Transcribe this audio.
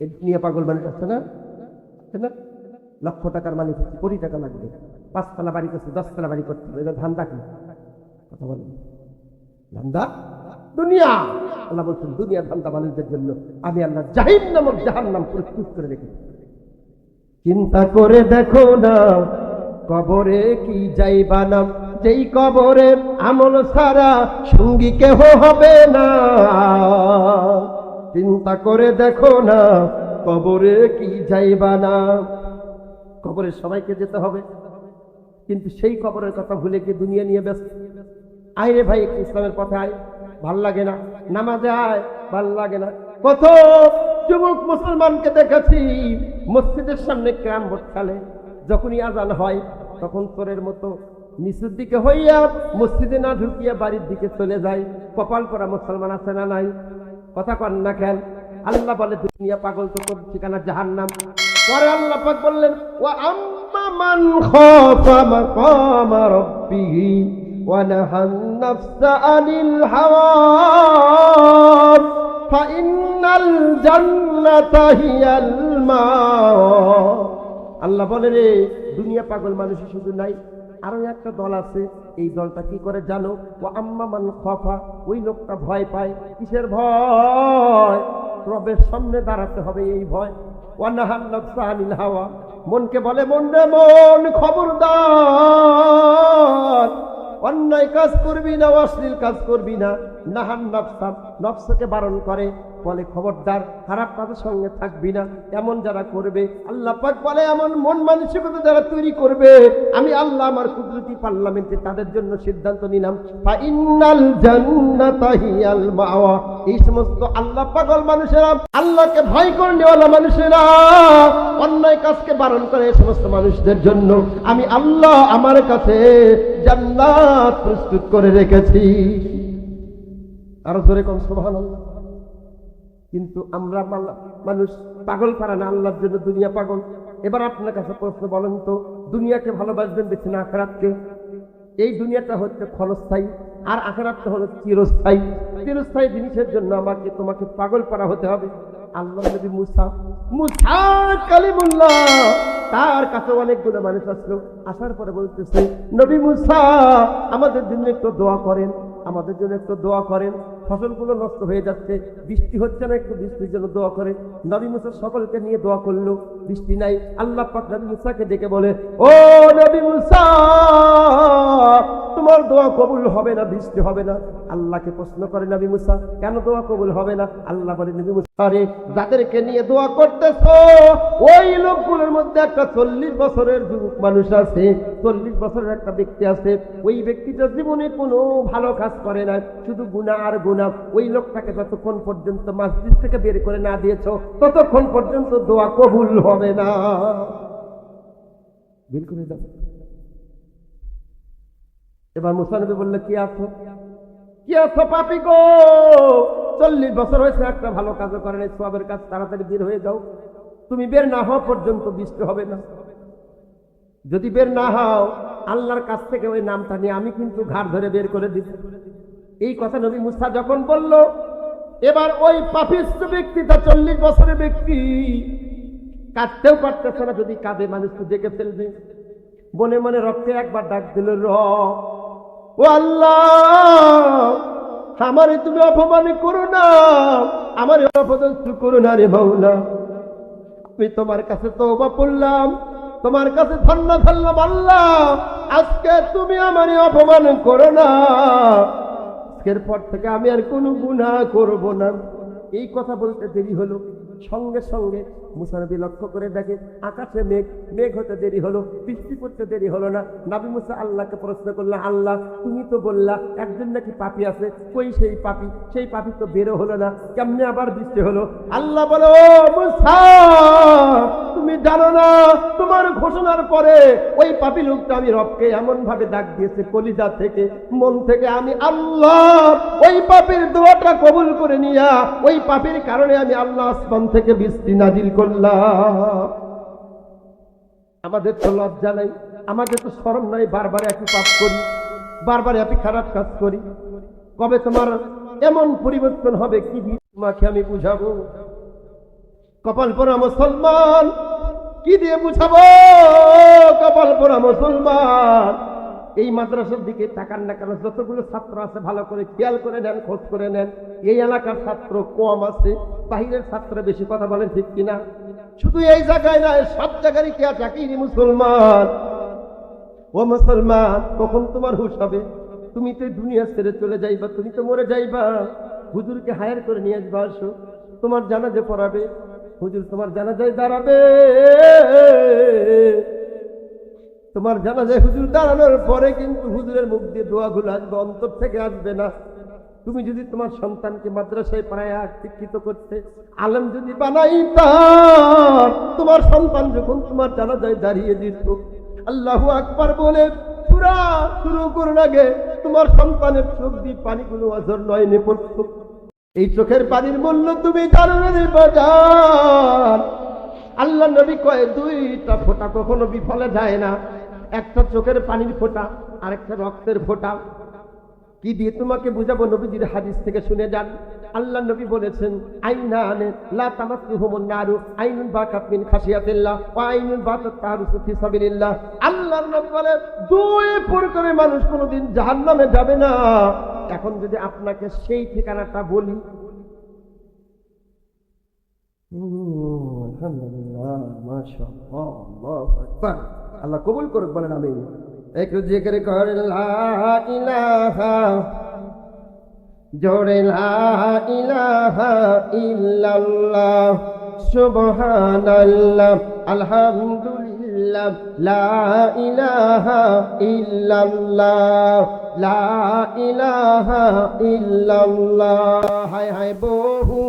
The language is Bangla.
নিয়ে পাগল মানুষ আসছে না? না? লক্ষ টাকার মালিক হচ্ছে কোটি টাকা লাগবে। পাঁচতলা বাড়ি করছে, দশতলা বাড়ি হবে। এটা ধান্দা কি? কথা বলেন। ধান্দা? দুনিয়া। আল্লাহ বলছেন, দুনিয়া ধান্দা মানুষদের জন্য। আমি আল্লাহ জাহিন নামক জাহান নাম প্রস্তুত করে রেখেছি। চিন্তা করে দেখো না, কবরে কি যাইবা না যেই কবরে আমল সারা সঙ্গী কেহ হবে না। চিন্তা করে দেখো না, কবরে কি যাইবা না। কবরে সবাইকে যেতে হবে, কিন্তু সেই কবরের কথা ভুলে গিয়ে দুনিয়া নিয়ে ব্যস্ত? আয় রে ভাই, একটু ইসলামের পথে আয়। ভালো লাগে না। নামাজে আয়, ভালো লাগে না। কত যুবক মুসলমানকে দেখেছি, মসজিদের সামনে ক্রাম ভোট যখনই আজান হয়, তখন তোরের মতো নিচুর দিকে হইয়া মসজিদে না ঢুকিয়া বাড়ির দিকে চলে যায়। কপাল করা মুসলমান আছে না নাই? কথা কন না কেন? আল্লাহ বলে, দুনিয়া পাগল তো তোর ঠিকানা জাহান্নাম। পরে আল্লাহ পাক বললেন ও আম্মা মান খাফা মাকামা রাব্বিহি ওয়া নাহান নাফসা আনিল হাওয়া। ফাইন্নাল জান্নাতা হিয়াল মাওয়া। আল্লাহ বলে, রে, দুনিয়া পাগল মানুষ শুধু নাই আরও একটা দল আছে, এই দলটা কি করে জানো? ও আম্মা মান খফা, ওই লোকটা ভয় পায়। কিসের ভয়? রবের সামনে দাঁড়াতে হবে এই ভয়। ওয়ানাহান নফসা আনিল হাওয়া। মনকে বলে, মন রে মন, খবরদার। অন্যায় কাজ করবি না, অশ্লীল কাজ করবি না। নাহান নফসা নফসকে বারণ করে। বলে খবরদার, খারাপ তাদের সঙ্গে থাকবি না। এমন যারা করবে, আল্লাহ পাক বলে এমন মন মানসিকতা যারা তৈরি করবে, আমি আল্লাহ আমার কুদরতি পার্লামেন্টে তাদের জন্য সিদ্ধান্ত নিলাম। এই সমস্ত আল্লাহ পাগল মানুষেরা, আল্লাহকে ভয় করে নেওয়ালা মানুষেরা, অন্যায় কাজকে বারণ করে এই সমস্ত মানুষদের জন্য আমি আল্লাহ আমার কাছে জান্নাত প্রস্তুত করে রেখেছি। আরও ধরে কম, সুবহানাল্লাহ। কিন্তু আমরা মানুষ পাগল পারে না, আল্লাহর জন্য দুনিয়া পাগল। এবার আপনার কাছে প্রশ্ন বলেন তো, দুনিয়াকে ভালোবাসবেন বেছে না আখেরাতকে? এই দুনিয়াটা হচ্ছে ক্ষণস্থায়ী, আর আখেরাতটা হলো চিরস্থায়ী। চিরস্থায়ী জিনিসের জন্য আমাকে, তোমাকে পাগল পারা হতে হবে। আল্লাহ নবী মুসা মুসা কালিমুল্লাহ, তার কাছে অনেকগুলো মানুষ আসলো। আসার পরে বলতেছে, নবী মুসা, আমাদের জন্য একটু দোয়া করেন। আমাদের জন্য একটু দোয়া করেন। ফসলগুলো নষ্ট হয়ে যাচ্ছে, বৃষ্টি হচ্ছে না, একটু বৃষ্টির জন্য দোয়া করে নবী মুসা সকলকে নিয়ে দোয়া করল, বৃষ্টি নাই। আল্লাহ পাক নবী মুসাকে ডেকে বলে, ও নবী মুসা কবুল হবে না, বৃষ্টি হবে না। আল্লাহকে প্রশ্ন করে নবী মুসা, কেন দোয়া কবুল হবে না? আল্লাহ বলে নবী মুসা রে যাদেরকে নিয়ে দোয়া করতেছো, ওই লোকগুলোর মধ্যে একটা চল্লিশ বছরের যুবক মানুষ আছে, চল্লিশ বছরের একটা ব্যক্তি আছে। ওই ব্যক্তিটা জীবনে কোনো ভালো কাজ করে না, শুধু গুণা আর গুণা। ওই লোকটাকে যতক্ষণ পর্যন্ত মসজিদ থেকে বের করে না দিয়েছ, ততক্ষণ পর্যন্ত দোয়া কবুল হবে না। বের করে এবার মুসানবী বললে, কি আছো? কি আছো পাপি গো? চল্লিশ বছর হয়েছে, একটা ভালো কাজও করে নাই, সবের কাজ তাড়াতাড়ি বের হয়ে যাও। তুমি বের না হওয়া পর্যন্ত বৃষ্টি হবে না। যদি বের না হও, আল্লাহর কাছ থেকে ওই নামটা নিয়ে আমি কিন্তু ঘাড় ধরে বের করে দিব এই কথা নবী মুসা যখন বলল, এবার ওই পাপিষ্ট ব্যক্তিটা চল্লিশ বছরের ব্যক্তি, কাঁদতেও পারতেছে না, যদি কাঁদে মানুষ তো দেখে ফেলবে মনে মনে রক্তে একবার ডাক দিল র ও আল্লাহ, আমারে তুমি অপমান করো না, আমার অপদস্থ করো না রে মাওলা। আমি তোমার কাছে তওবা পড়লাম তোমার কাছে ধন্য ধরলাম আল্লাহ। আজকে তুমি আমার অপমান করো না। আজকের পর থেকে আমি আর কোনো গুনাহ করব না। এই কথা বলতে দেরি হলো। সঙ্গে সঙ্গে মুসানবী লক্ষ্য করে দেখে, আকাশে মেঘ মেঘ হতে দেরি হলো, বৃষ্টি পড়তে দেরি হলো না। নাবি মুসা আল্লাহকে প্রশ্ন করল আল্লাহ, তুমি তো বললা, একজন নাকি পাপি আছে, কই সেই পাপি? সেই পাপি তো বেরো হলো না, কেমনে আবার বৃষ্টি হলো? আল্লাহ বলো তুমি জানো না, তোমার ঘোষণার পরে ওই পাপি লোকটা আমি রবকে এমন ভাবে ডাক দিয়েছে, কলিজা থেকে, মন থেকে, আমি আল্লাহ, ওই পাপির দোয়াটা কবুল করে নিয়া, ওই পাপির কারণে আমি আল্লাহ আসমান থেকে বৃষ্টি নাজিল করলাম। আমাদের তো লজ্জা নাই, আমাদের তো শরম নাই বারবার একই পাপ করি বারবার একই খারাপ কাজ করি। কবে তোমার এমন পরিবর্তন হবে কি তোমাকে আমি বুঝাবো? কপাল পরা মুসলমান, কি দিয়ে বুঝাবো? কপাল পরা মুসলমান এই মাদ্রাসার দিকে তাকান না কেন? যতগুলো ছাত্র আছে, ভালো করে খেয়াল করে নেন, খোঁজ করে নেন। এই এলাকার ছাত্র কম আছে, বাহিরের ছাত্র বেশি কথা বলেন ঠিক কিনা? শুধু এই জায়গায় নয়, সব জায়গারই কে চাকরি মুসলমান? ও মুসলমান, কখন তোমার হুশ হবে? তুমি তো দুনিয়া ছেড়ে চলে যাইবা, তুমি তো মরে যাইবা। হুজুরকে হায়ার করে নিয়ে আসবা, আসো। তোমার জানাজে পড়াবে, হুজুর তোমার জানাজায় দাঁড়াবে। তোমার জানাজায় হুজুর দাঁড়ানোর পরে কিন্তু হুজুরের মুখ দিয়ে দোয়াগুলো আসবে অন্তর থেকে আসবে না। তুমি যদি তোমার সন্তানকে মাদ্রাসায় পড়ায় শিক্ষিত করতে আলম যদি বানাইতা, তোমার সন্তান যখন তোমার জানাজায় দাঁড়িয়ে দিত, আল্লাহু আকবার বলে পুরা শুরু করুন আগে, তোমার সন্তানের চোখ দিয়ে পানিগুলো অজর নয়নে পড়তো। এই চোখের পানির মূল্য তুমি জানো বাজার। আল্লাহ নবী কয়, দুইটা ফোঁটা কখনো বিফলে যায় না। একটা চোখের পানির ফোঁটা আর একটা রক্তের ফোঁটা। কি দিয়ে তোমাকে বুঝাবো নবীজির হাদিস থেকে শুনে যান? আল্লাহ নবী বলেছেন মিন মানুষ কোনোদিন যাবে না। এখন যদি আপনাকে সেই ঠিকানাটা বলি হুম, আলহামদুলিল্লাহ আল্লাহ কবুল করুক, বলেন আমিন। একটু জিকির কর ইলাহা আলহামদুলিল্লাহ, লা ইলাহা হায় হায় বহু